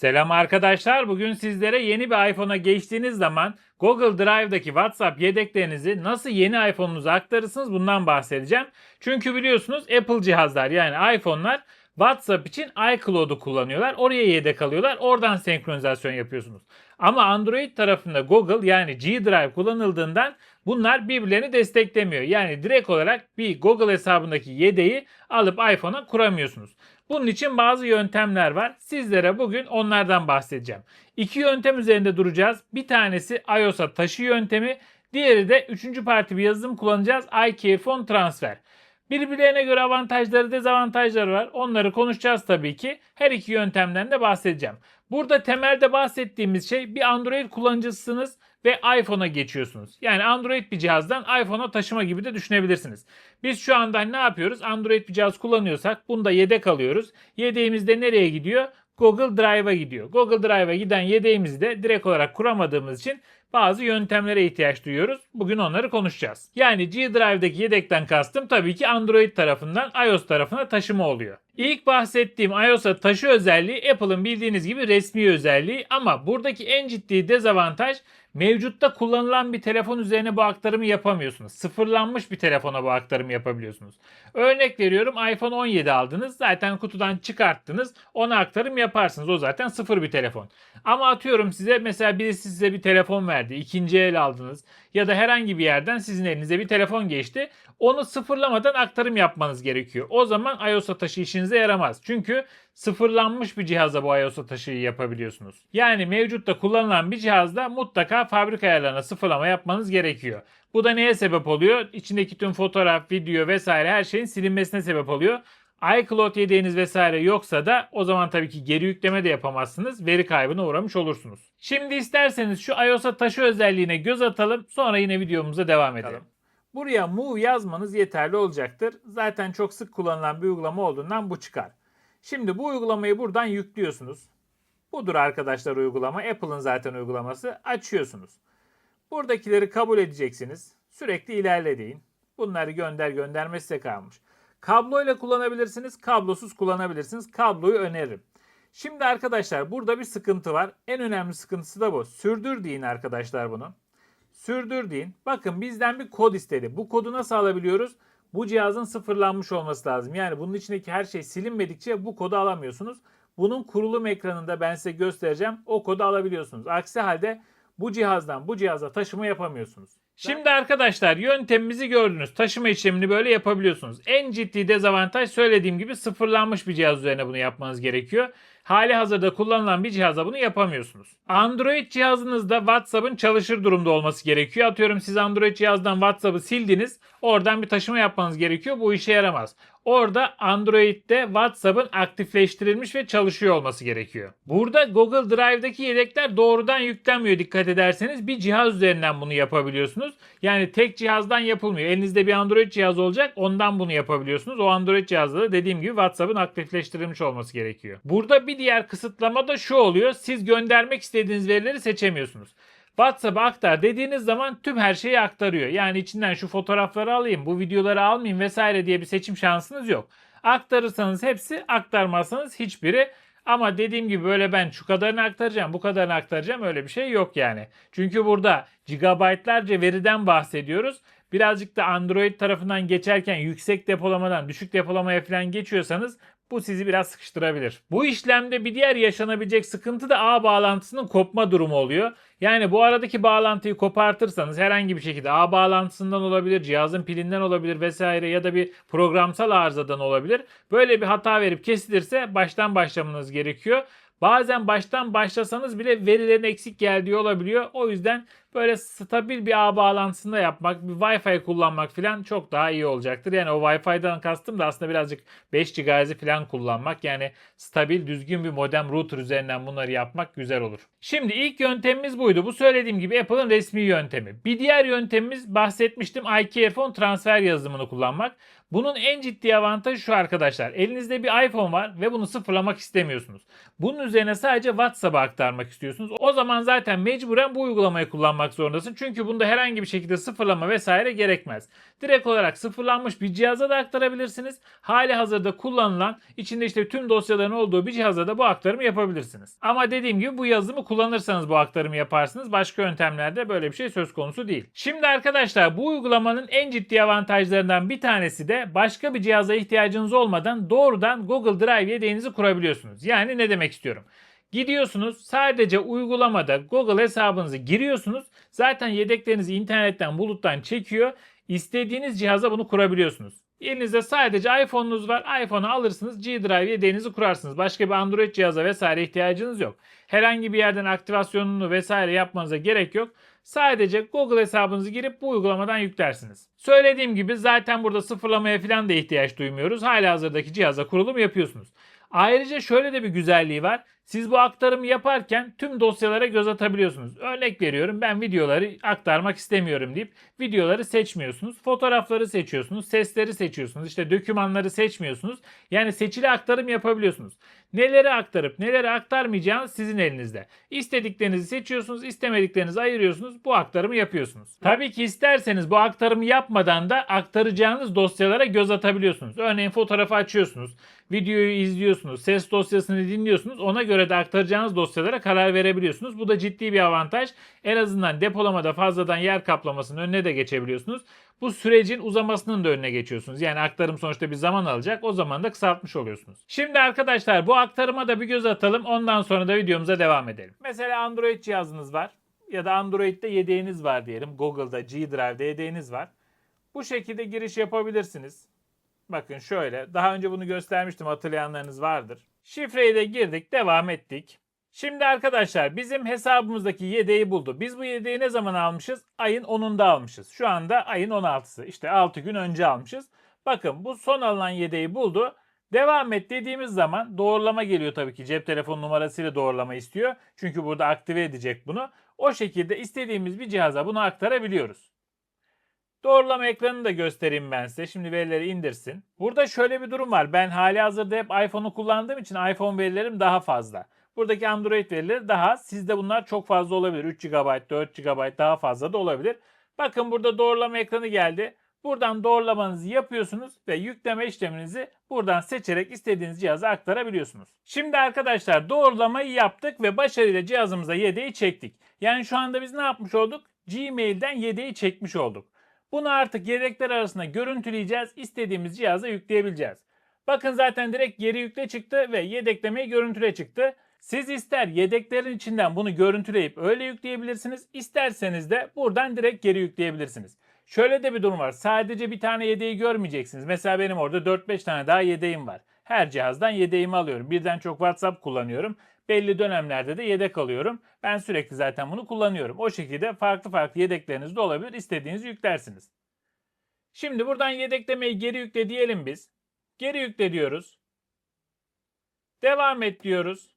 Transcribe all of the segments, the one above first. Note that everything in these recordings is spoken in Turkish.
Selam arkadaşlar. Bugün sizlere yeni bir iPhone'a geçtiğiniz zaman Google Drive'daki WhatsApp yedeklerinizi nasıl yeni iPhone'unuza aktarırsınız bundan bahsedeceğim. Çünkü biliyorsunuz Apple cihazlar yani iPhone'lar WhatsApp için iCloud'u kullanıyorlar. Oraya yedek alıyorlar. Oradan senkronizasyon yapıyorsunuz. Ama Android tarafında Google yani G Drive kullanıldığından bunlar birbirlerini desteklemiyor. Yani direkt olarak bir Google hesabındaki yedeği alıp iPhone'a kuramıyorsunuz. Bunun için bazı yöntemler var. Sizlere bugün onlardan bahsedeceğim. İki yöntem üzerinde duracağız. Bir tanesi iOS'a taşı yöntemi, diğeri de üçüncü parti bir yazılım kullanacağız. iCareFone Transfer. Birbirlerine göre avantajları, dezavantajları var. Onları konuşacağız tabii ki. Her iki yöntemden de bahsedeceğim. Burada temelde bahsettiğimiz şey bir Android kullanıcısınız ve iPhone'a geçiyorsunuz. Yani Android bir cihazdan iPhone'a taşıma gibi de düşünebilirsiniz. Biz şu anda ne yapıyoruz? Android bir cihaz kullanıyorsak bunda yedek alıyoruz. Yedeğimiz de nereye gidiyor? Google Drive'a gidiyor. Google Drive'a giden yedeğimizi de direkt olarak kuramadığımız için bazı yöntemlere ihtiyaç duyuyoruz. Bugün onları konuşacağız. Yani G Drive'daki yedekten kastım tabii ki Android tarafından iOS tarafına taşıma oluyor. İlk bahsettiğim iOS'a taşı özelliği Apple'ın bildiğiniz gibi resmi özelliği ama buradaki en ciddi dezavantaj mevcutta kullanılan bir telefon üzerine bu aktarımı yapamıyorsunuz. Sıfırlanmış bir telefona bu aktarımı yapabiliyorsunuz. Örnek veriyorum iPhone 17 aldınız. Zaten kutudan çıkarttınız. Ona aktarım yaparsınız. O zaten sıfır bir telefon. Ama atıyorum size mesela birisi size bir telefon verdi. ikinci el aldınız. Ya da herhangi bir yerden sizin elinize bir telefon geçti. Onu sıfırlamadan aktarım yapmanız gerekiyor. O zaman iOS'a taşı işinize yaramaz. Çünkü sıfırlanmış bir cihaza bu iOS'a taşıyı yapabiliyorsunuz. Yani mevcutta kullanılan bir cihazda mutlaka fabrika ayarlarına sıfırlama yapmanız gerekiyor. Bu da neye sebep oluyor? İçindeki tüm fotoğraf, video vesaire her şeyin silinmesine sebep oluyor. iCloud yedeğiniz vesaire yoksa da o zaman tabii ki geri yükleme de yapamazsınız. Veri kaybına uğramış olursunuz. Şimdi isterseniz şu iOS'a taşı özelliğine göz atalım. Sonra yine videomuza devam edelim. Buraya Move yazmanız yeterli olacaktır. Zaten çok sık kullanılan bir uygulama olduğundan bu çıkar. Şimdi bu uygulamayı buradan yüklüyorsunuz. Budur arkadaşlar uygulama. Apple'ın zaten uygulaması. Açıyorsunuz. Buradakileri kabul edeceksiniz. Sürekli ilerle deyin. Bunları gönder gönderme size kalmış. Kablo ile kullanabilirsiniz, kablosuz kullanabilirsiniz. Kabloyu öneririm. Şimdi arkadaşlar burada bir sıkıntı var. En önemli sıkıntısı da bu. Sürdür deyin arkadaşlar bunu. Sürdür deyin. Bakın bizden bir kod istedi. Bu kodu nasıl alabiliyoruz? Bu cihazın sıfırlanmış olması lazım. Yani bunun içindeki her şey silinmedikçe bu kodu alamıyorsunuz. Bunun kurulum ekranında ben size göstereceğim. O kodu alabiliyorsunuz. Aksi halde bu cihazdan bu cihaza taşıma yapamıyorsunuz. Şimdi arkadaşlar yöntemimizi gördünüz. Taşıma işlemini böyle yapabiliyorsunuz. En ciddi dezavantaj söylediğim gibi sıfırlanmış bir cihaz üzerine bunu yapmanız gerekiyor. Hali hazırda kullanılan bir cihaza bunu yapamıyorsunuz. Android cihazınızda WhatsApp'ın çalışır durumda olması gerekiyor. Atıyorum siz Android cihazdan WhatsApp'ı sildiniz. Oradan bir taşıma yapmanız gerekiyor. Bu işe yaramaz. Orada Android'de WhatsApp'ın aktifleştirilmiş ve çalışıyor olması gerekiyor. Burada Google Drive'daki yedekler doğrudan yüklenmiyor dikkat ederseniz. Bir cihaz üzerinden bunu yapabiliyorsunuz. Yani tek cihazdan yapılmıyor. Elinizde bir Android cihaz olacak ondan bunu yapabiliyorsunuz. O Android cihazda da dediğim gibi WhatsApp'ın aktifleştirilmiş olması gerekiyor. Burada bir diğer kısıtlama da şu oluyor. Siz göndermek istediğiniz verileri seçemiyorsunuz. WhatsApp'a aktar dediğiniz zaman tüm her şeyi aktarıyor. Yani içinden şu fotoğrafları alayım, bu videoları almayayım vesaire diye bir seçim şansınız yok. Aktarırsanız hepsi, aktarmazsanız hiçbiri. Ama dediğim gibi böyle ben şu kadarını aktaracağım, bu kadarını aktaracağım öyle bir şey yok yani. Çünkü burada gigabaytlarca veriden bahsediyoruz. Birazcık da Android tarafından geçerken yüksek depolamadan düşük depolamaya falan geçiyorsanız bu sizi biraz sıkıştırabilir. Bu işlemde bir diğer yaşanabilecek sıkıntı da ağ bağlantısının kopma durumu oluyor. Yani bu aradaki bağlantıyı kopartırsanız herhangi bir şekilde ağ bağlantısından olabilir, cihazın pilinden olabilir vesaire ya da bir programsal arızadan olabilir. Böyle bir hata verip kesilirse baştan başlamanız gerekiyor. Bazen baştan başlasanız bile verilerin eksik geldiği olabiliyor. O yüzden böyle stabil bir ağ bağlantısında yapmak, bir Wi-Fi kullanmak falan çok daha iyi olacaktır. Yani o Wi-Fi'den kastım da aslında birazcık 5 GHz'i falan kullanmak. Yani stabil, düzgün bir modem router üzerinden bunları yapmak güzel olur. Şimdi ilk yöntemimiz buydu. Bu söylediğim gibi Apple'ın resmi yöntemi. Bir diğer yöntemimiz bahsetmiştim iCareFone transfer yazılımını kullanmak. Bunun en ciddi avantajı şu arkadaşlar. Elinizde bir iPhone var ve bunu sıfırlamak istemiyorsunuz. Bunun üzerine sadece WhatsApp'a aktarmak istiyorsunuz. O zaman zaten mecburen bu uygulamayı kullanmak kullanmak zorundasın. Çünkü bunda herhangi bir şekilde sıfırlama vesaire gerekmez. Direkt olarak sıfırlanmış bir cihaza da aktarabilirsiniz. Hali hazırda kullanılan içinde işte tüm dosyaların olduğu bir cihaza da bu aktarımı yapabilirsiniz. Ama dediğim gibi bu yazılımı kullanırsanız bu aktarımı yaparsınız. Başka yöntemlerde böyle bir şey söz konusu değil. Şimdi arkadaşlar bu uygulamanın en ciddi avantajlarından bir tanesi de başka bir cihaza ihtiyacınız olmadan doğrudan Google Drive yedeğinizi kurabiliyorsunuz. Yani ne demek istiyorum? Gidiyorsunuz sadece uygulamada Google hesabınızı giriyorsunuz. Zaten yedeklerinizi internetten buluttan çekiyor. İstediğiniz cihaza bunu kurabiliyorsunuz. Elinizde sadece iPhone'unuz var. iPhone'u alırsınız G Drive yedeğinizi kurarsınız. Başka bir Android cihaza vesaire ihtiyacınız yok. Herhangi bir yerden aktivasyonunu vesaire yapmanıza gerek yok. Sadece Google hesabınızı girip bu uygulamadan yüklersiniz. Söylediğim gibi zaten burada sıfırlamaya falan da ihtiyaç duymuyoruz. Hala hazırdaki cihaza kurulum yapıyorsunuz. Ayrıca şöyle de bir güzelliği var. Siz bu aktarımı yaparken tüm dosyalara göz atabiliyorsunuz. Örnek veriyorum ben videoları aktarmak istemiyorum deyip videoları seçmiyorsunuz. Fotoğrafları seçiyorsunuz. Sesleri seçiyorsunuz. İşte dokümanları seçmiyorsunuz. Yani seçili aktarım yapabiliyorsunuz. Neleri aktarıp neleri aktarmayacağınız sizin elinizde. İstediklerinizi seçiyorsunuz. istemediklerinizi ayırıyorsunuz. Bu aktarımı yapıyorsunuz. Tabii ki isterseniz bu aktarımı yapmadan da aktaracağınız dosyalara göz atabiliyorsunuz. Örneğin fotoğrafı açıyorsunuz. Videoyu izliyorsunuz. Ses dosyasını dinliyorsunuz. Ona göre de aktaracağınız dosyalara karar verebiliyorsunuz. Bu da ciddi bir avantaj. En azından depolamada fazladan yer kaplamasının önüne de geçebiliyorsunuz. Bu sürecin uzamasının da önüne geçiyorsunuz. Yani aktarım sonuçta bir zaman alacak. O zaman da kısaltmış oluyorsunuz. Şimdi arkadaşlar bu aktarıma da bir göz atalım. Ondan sonra da videomuza devam edelim. Mesela Android cihazınız var. Ya da Android'de yedeğiniz var diyelim. Google'da G Drive'de yedeğiniz var. Bu şekilde giriş yapabilirsiniz. Bakın şöyle. Daha önce bunu göstermiştim hatırlayanlarınız vardır. Şifreyi de girdik. Devam ettik. Şimdi arkadaşlar bizim hesabımızdaki yedeği buldu. Biz bu yedeği ne zaman almışız? Ayın 10'unda almışız. Şu anda ayın 16'sı. İşte 6 gün önce almışız. Bakın bu son alınan yedeği buldu. Devam et dediğimiz zaman doğrulama geliyor tabii ki. Cep telefon numarasıyla doğrulama istiyor. Çünkü burada aktive edecek bunu. O şekilde istediğimiz bir cihaza bunu aktarabiliyoruz. Doğrulama ekranını da göstereyim ben size. Şimdi verileri indirsin. Burada şöyle bir durum var. Ben hali hazırda hep iPhone'u kullandığım için iPhone verilerim daha fazla. Buradaki Android verileri daha. Sizde bunlar çok fazla olabilir. 3 GB, 4 GB daha fazla da olabilir. Bakın burada doğrulama ekranı geldi. Buradan doğrulamanızı yapıyorsunuz ve yükleme işleminizi buradan seçerek istediğiniz cihaza aktarabiliyorsunuz. Şimdi arkadaşlar doğrulamayı yaptık ve başarıyla cihazımıza yedeği çektik. Yani şu anda biz ne yapmış olduk? Gmail'den yedeği çekmiş olduk. Bunu artık yedekler arasında görüntüleyeceğiz. İstediğimiz cihaza yükleyebileceğiz. Bakın zaten direkt geri yükle çıktı ve yedeklemeyi görüntüle çıktı. Siz ister yedeklerin içinden bunu görüntüleyip öyle yükleyebilirsiniz. İsterseniz de buradan direkt geri yükleyebilirsiniz. Şöyle de bir durum var. Sadece bir tane yedeği görmeyeceksiniz. Mesela benim orada 4-5 tane daha yedeğim var. Her cihazdan yedeğimi alıyorum. Birden çok WhatsApp kullanıyorum. Belli dönemlerde de yedek alıyorum. Ben sürekli zaten bunu kullanıyorum. O şekilde farklı farklı yedekleriniz de olabilir. İstediğinizi yüklersiniz. Şimdi buradan yedeklemeyi geri yükle diyelim biz. Geri yükle diyoruz. Devam et diyoruz.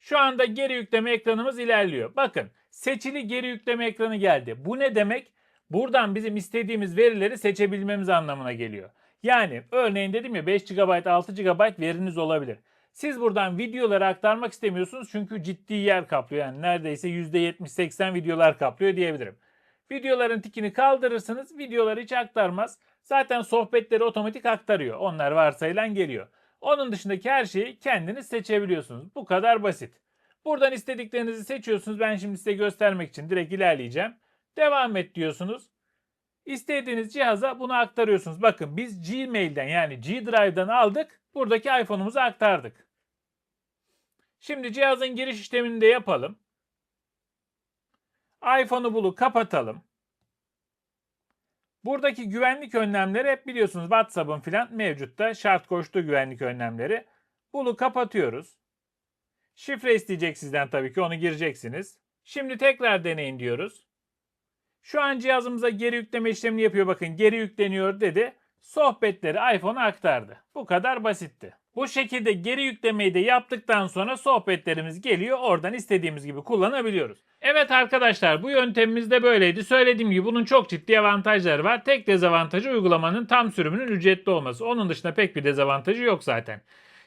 Şu anda geri yükleme ekranımız ilerliyor. Bakın seçili geri yükleme ekranı geldi. Bu ne demek? Buradan bizim istediğimiz verileri seçebilmemiz anlamına geliyor. Yani örneğin dedim ya 5 GB 6 GB veriniz olabilir. Siz buradan videoları aktarmak istemiyorsunuz çünkü ciddi yer kaplıyor. Yani neredeyse %70-80 videolar kaplıyor diyebilirim. Videoların tikini kaldırırsınız. Videoları hiç aktarmaz. Zaten sohbetleri otomatik aktarıyor. Onlar varsayılan geliyor. Onun dışındaki her şeyi kendiniz seçebiliyorsunuz. Bu kadar basit. Buradan istediklerinizi seçiyorsunuz. Ben şimdi size göstermek için direkt ilerleyeceğim. Devam et diyorsunuz. İstediğiniz cihaza bunu aktarıyorsunuz. Bakın biz Gmail'den yani G Drive'dan aldık. Buradaki iPhone'umuza aktardık. Şimdi cihazın giriş işlemini de yapalım. iPhone'u bulup kapatalım. Buradaki güvenlik önlemleri hep biliyorsunuz WhatsApp'ın filan mevcutta şart koştuğu güvenlik önlemleri. Bunu kapatıyoruz. Şifre isteyecek sizden tabii ki onu gireceksiniz. Şimdi tekrar deneyin diyoruz. Şu an cihazımıza geri yükleme işlemini yapıyor. Bakın geri yükleniyor dedi. Sohbetleri iPhone'a aktardı. Bu kadar basitti. Bu şekilde geri yüklemeyi de yaptıktan sonra sohbetlerimiz geliyor. Oradan istediğimiz gibi kullanabiliyoruz. Evet arkadaşlar bu yöntemimiz de böyleydi. Söylediğim gibi bunun çok ciddi avantajları var. Tek dezavantajı uygulamanın tam sürümünün ücretli olması. Onun dışında pek bir dezavantajı yok zaten.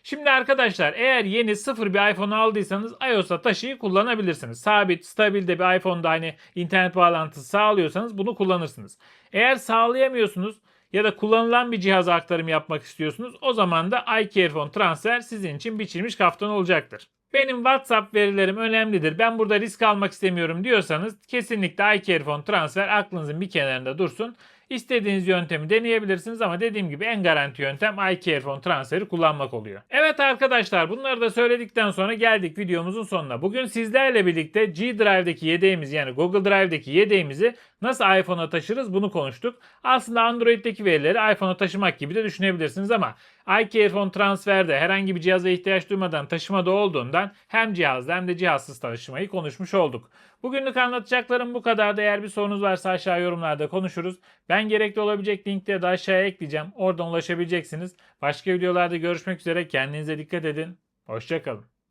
Şimdi arkadaşlar eğer yeni sıfır bir iPhone aldıysanız iOS'a taşıyı kullanabilirsiniz. Sabit, stabil de bir iPhone'da hani internet bağlantısı sağlıyorsanız bunu kullanırsınız. Eğer sağlayamıyorsunuz ya da kullanılan bir cihaza aktarım yapmak istiyorsunuz o zaman da iCarephone transfer sizin için biçilmiş kaftan olacaktır. Benim WhatsApp verilerim önemlidir. Ben burada risk almak istemiyorum diyorsanız kesinlikle iCarephone transfer aklınızın bir kenarında dursun. İstediğiniz yöntemi deneyebilirsiniz ama dediğim gibi en garanti yöntem iCarephone transferi kullanmak oluyor. Evet arkadaşlar bunları da söyledikten sonra geldik videomuzun sonuna. Bugün sizlerle birlikte G Drive'daki yedeğimizi yani Google Drive'daki yedeğimizi nasıl iPhone'a taşırız bunu konuştuk. Aslında Android'deki verileri iPhone'a taşımak gibi de düşünebilirsiniz ama iCarephone transferde herhangi bir cihaza ihtiyaç duymadan taşımada olduğundan hem cihazda hem de cihazsız taşımayı konuşmuş olduk. Bugünlük anlatacaklarım bu kadar. Eğer bir sorunuz varsa aşağı yorumlarda konuşuruz. Ben gerekli olabilecek linkleri de aşağıya ekleyeceğim. Oradan ulaşabileceksiniz. Başka videolarda görüşmek üzere. Kendinize dikkat edin. Hoşçakalın.